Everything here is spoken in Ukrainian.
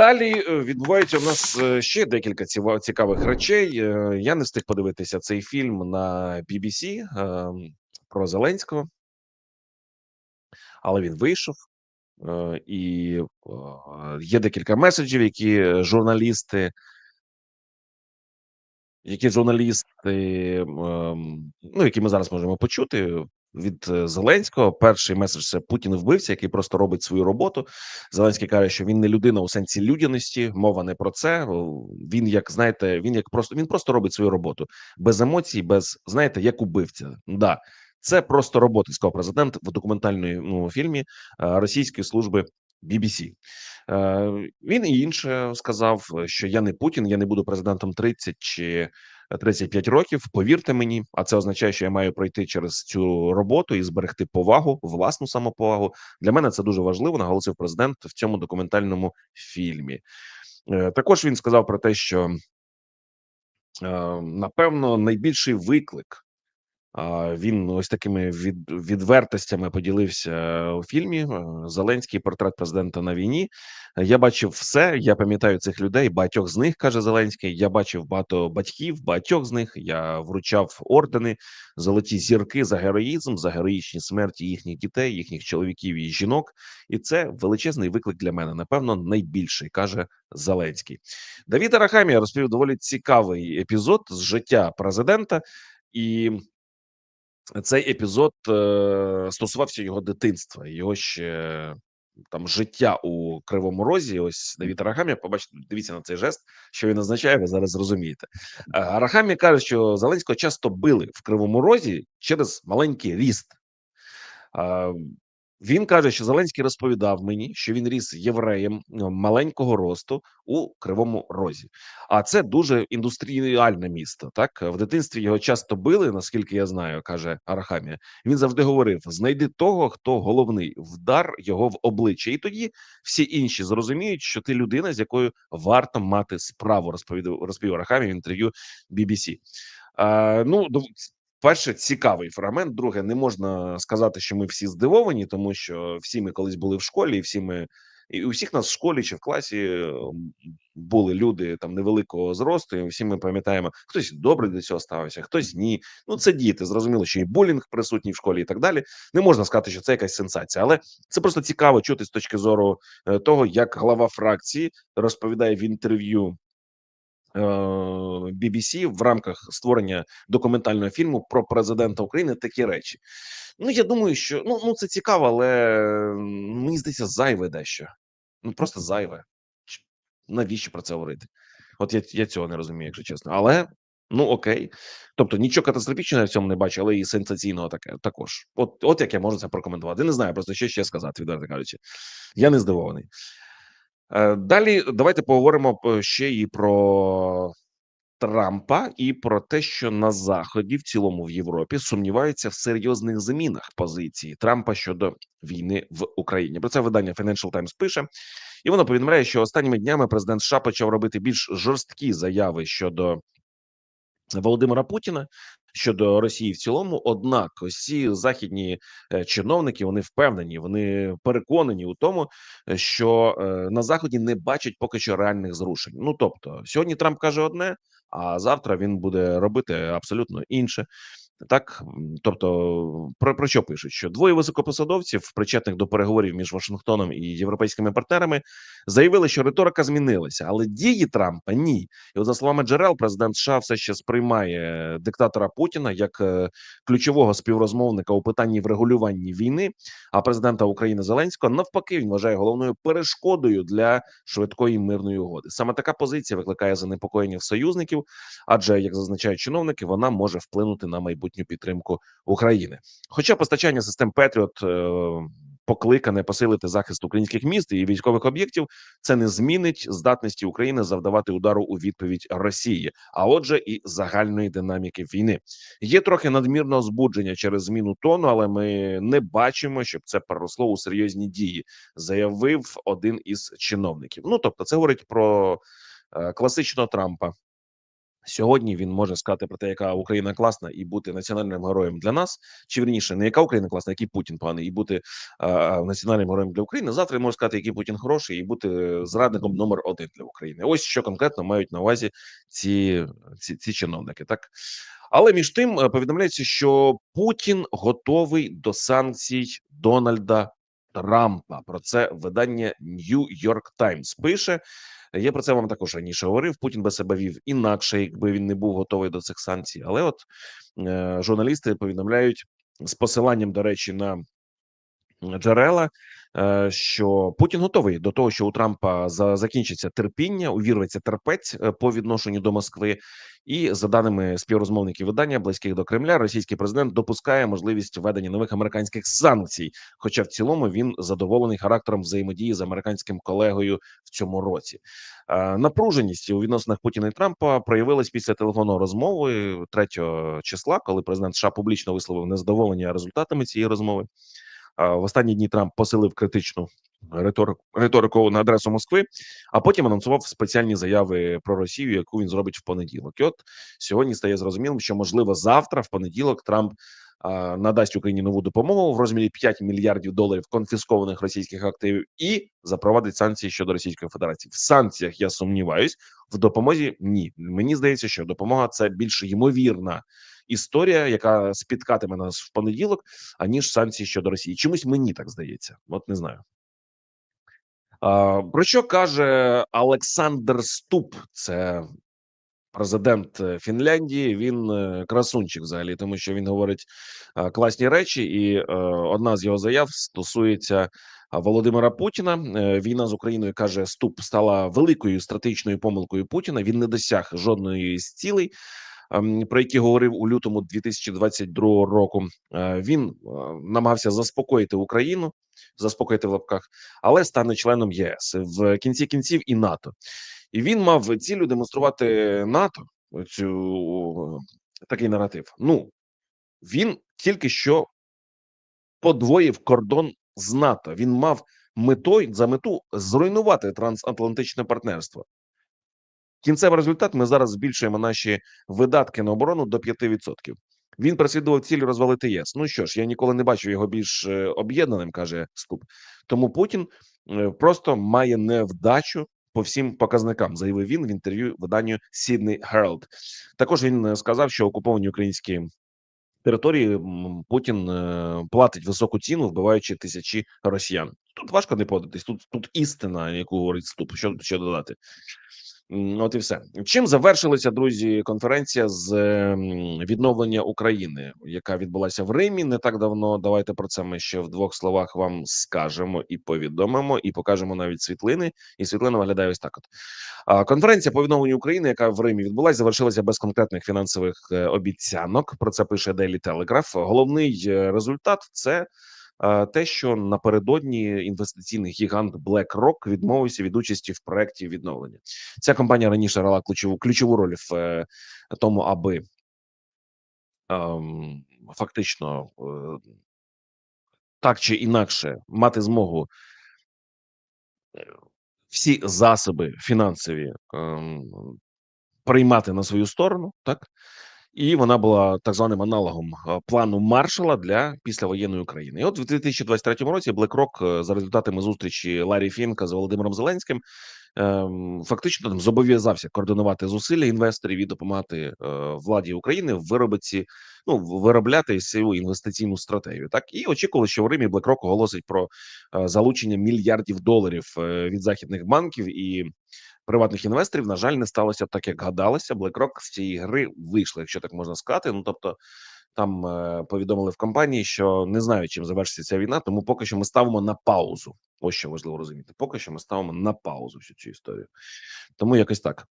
Далі е, відбувається у нас е, ще декілька цікавих речей. Е, Я не встиг подивитися цей фільм на BBC про Зеленського, але він вийшов. І є декілька меседжів, які журналісти, які журналісти, ем, ну які ми зараз можемо почути від е, Зеленського. Перший меседж це Путін вбивця, який просто робить свою роботу. Зеленський каже, що він не людина у сенсі людяності. Мова не про це. Він як знаєте, він як просто він просто робить свою роботу без емоцій, без знаєте, як убивця. Да, це просто робота сказав президент в документальному ну, фільмі е, російської служби BBC. Е, Він і інше сказав, що я не Путін, я не буду президентом 30 чи 35 років. Повірте мені, а це означає, що я маю пройти через цю роботу і зберегти повагу, власну самоповагу. Для мене це дуже важливо. Наголосив президент в цьому документальному фільмі. Е, Також він сказав про те, що е, напевно найбільший виклик. Він ось такими від, відвертостями поділився у фільмі е, Зеленський портрет президента на війні. Я бачив все. Я пам'ятаю цих людей. Багатьох з них каже Зеленський. Я бачив багато батьків, багатьох з них. Я вручав ордени, золоті зірки за героїзм, за героїчні смерті їхніх дітей, їхніх чоловіків і жінок. І це величезний виклик для мене. Напевно, найбільший каже Зеленський. Давід Арахамія розповів доволі цікавий епізод з життя президента. І цей епізод е, стосувався його дитинства, його ще там життя у Кривому Розі. Ось Давід Арахамія, побачите, дивіться на цей жест, що він означає, ви зараз зрозумієте. Е, Арахамія каже, що Зеленського часто били в Кривому Розі через маленький ріст. Він каже, що Зеленський розповідав мені, що він ріс євреєм ну, маленького росту у Кривому Розі. А це дуже індустріальне місто. Так в дитинстві його часто били, наскільки я знаю, каже Арахамія. Він завжди говорив: знайди того, хто головний, вдар його в обличчя, і тоді всі інші зрозуміють, що ти людина, з якою варто мати справу. Розповідав розповів Арахамія в інтерв'ю BBC. А, Ну Перше, цікавий фрагмент. Друге, не можна сказати, що ми всі здивовані, тому що всі ми колись були в школі, і всі ми і у всіх нас в школі чи в класі е, були люди там невеликого зросту. і Всі ми пам'ятаємо, хтось добре до цього ставився, хтось ні. Ну це діти. Зрозуміло, що і булінг присутній в школі, і так далі. Не можна сказати, що це якась сенсація, але це просто цікаво чути з точки зору е, того, як глава фракції розповідає в інтерв'ю BBC в рамках створення документального фільму про президента України такі речі. Ну я думаю, що ну, ну це цікаво, але мені здається, зайве дещо. Ну просто зайве. Навіщо про це говорити? От я, я цього не розумію, якщо чесно. Але ну окей. Тобто нічого катастрофічного я в цьому не бачу, але і сенсаційного таке також. От, от як я можу це прокоментувати. Не знаю, просто що ще сказати, відверто кажучи. Я не здивований. Е, Далі давайте поговоримо ще і про Трампа і про те, що на заході, в цілому в Європі, сумніваються в серйозних змінах позиції Трампа щодо війни в Україні. Про це видання Financial Times пише, і воно повідомляє, що останніми днями президент США почав робити більш жорсткі заяви щодо Володимира Путіна щодо Росії в цілому. Однак, усі західні е, чиновники вони впевнені, вони переконані у тому, е, що е, на заході не бачать поки що реальних зрушень. Ну тобто, сьогодні Трамп каже одне, а завтра він буде робити абсолютно інше. Так, тобто, про, про що пишуть? Що двоє високопосадовців, причетних до переговорів між Вашингтоном і європейськими партнерами, заявили, що риторика змінилася, але дії Трампа ні. І от за словами джерел, президент США все ще сприймає диктатора Путіна як е, ключового співрозмовника у питанні врегулювання війни. А президента України Зеленського навпаки він вважає головною перешкодою для швидкої мирної угоди. Саме така позиція викликає занепокоєння в союзників, адже як зазначають чиновники, вона може вплинути на майбутню підтримку України. Хоча постачання систем Петріот. Е, Покликане посилити захист українських міст і військових об'єктів, це не змінить здатності України завдавати удару у відповідь Росії, а отже, і загальної динаміки війни. Є трохи надмірного збудження через зміну тону, але ми не бачимо, щоб це переросло у серйозні дії, заявив один із чиновників. Ну тобто, це говорить про е, класичного Трампа. Сьогодні він може сказати про те, яка Україна класна, і бути національним героєм для нас, чи вірніше, не яка Україна класна, який Путін поганий, і бути а, національним героєм для України. Завтра він може сказати, який Путін хороший, і бути зрадником номер один для України. Ось що конкретно мають на увазі ці, ці, ці чиновники. Так але між тим е, повідомляється, що Путін готовий до санкцій Дональда Трампа. Про це видання New York Times пише. Я про це вам також раніше говорив. Путін би себе вів інакше, якби він не був готовий до цих санкцій. Але от е, журналісти повідомляють з посиланням, до речі, на джерела, що Путін готовий до того, що у Трампа за закінчиться терпіння, увірветься терпець е, по відношенню до Москви, і за даними співрозмовників видання близьких до Кремля, російський президент допускає можливість введення нових американських санкцій. Хоча в цілому він задоволений характером взаємодії з американським колегою в цьому році. Е, Напруженість у відносинах Путіна і Трампа проявилась після телефонної розмови 3 числа, коли президент США публічно висловив незадоволення результатами цієї розмови. В останні дні Трамп посилив критичну риторику, риторику на адресу Москви, а потім анонсував спеціальні заяви про Росію, яку він зробить в понеділок. І от сьогодні стає зрозумілим, що можливо завтра, в понеділок, Трамп надасть Україні нову допомогу в розмірі 5 мільярдів доларів конфіскованих російських активів і запровадить санкції щодо Російської Федерації. В санкціях я сумніваюсь, в допомозі ні. Мені здається, що допомога це більш ймовірна історія, яка спіткатиме нас в понеділок, аніж санкції щодо Росії. Чомусь мені так здається. От не знаю. Про що каже Олександр Ступ? Це президент е, Фінляндії. Він е, красунчик взагалі, тому що він говорить е, класні речі, і одна з його заяв стосується Володимира Путіна. Війна з Україною каже, Ступ стала великою стратегічною помилкою Путіна. Він не досяг жодної з цілей. ем, Про які говорив у лютому 2022 року, він намагався заспокоїти Україну, заспокоїти в лапках, але стане членом ЄС в кінці кінців і НАТО. І він мав цілю демонструвати НАТО цю такий наратив. Ну він тільки що подвоїв кордон з НАТО. Він мав метою за мету зруйнувати трансатлантичне партнерство. Кінцевий результат ми зараз збільшуємо наші видатки на оборону до 5%. Він переслідував ціль розвалити ЄС. Ну що ж, я ніколи не бачив його більш е, об'єднаним, каже Ступ. Тому Путін е, просто має невдачу по всім показникам, заявив він в інтерв'ю виданню Sydney Herald. Також він е, сказав, що окуповані українські території Путін е, платить високу ціну, вбиваючи тисячі росіян. Тут важко не податись. Тут тут істина, яку говорить Ступ. Що ще додати? От і все. Чим завершилася, друзі, конференція з ем, відновлення України, яка відбулася в Римі не так давно. Давайте про це ми ще в двох словах вам скажемо і повідомимо, і покажемо навіть світлини. І світлина виглядає ось так. От конференція по відновленню України, яка в Римі відбулася, завершилася без конкретних фінансових е, обіцянок. Про це пише Daily Telegraph. Головний е, результат це те, що напередодні інвестиційний гігант BlackRock відмовився від участі в проекті відновлення. Ця компанія раніше грала ключову ключову роль в е, тому, аби ем, фактично е, так чи інакше мати змогу е, всі засоби фінансові ем, приймати на свою сторону, так і вона була так званим аналогом е, плану Маршала для післявоєнної України. І от в 2023 році BlackRock е, за результатами зустрічі Ларі Фінка з Володимиром Зеленським ем, фактично там зобов'язався координувати зусилля інвесторів і допомагати е, владі України в виробиці, ну виробляти свою інвестиційну стратегію. Так і очікували, що в Римі BlackRock оголосить про залучення мільярдів доларів від західних банків і приватних інвесторів. На жаль, не сталося так, як гадалося. BlackRock з цієї гри вийшли, якщо так можна сказати. Ну тобто. Там е, повідомили в компанії, що не знають, чим завершиться ця війна, тому поки що ми ставимо на паузу. Ось що важливо розуміти. Поки що ми ставимо на паузу всю цю історію. Тому якось так.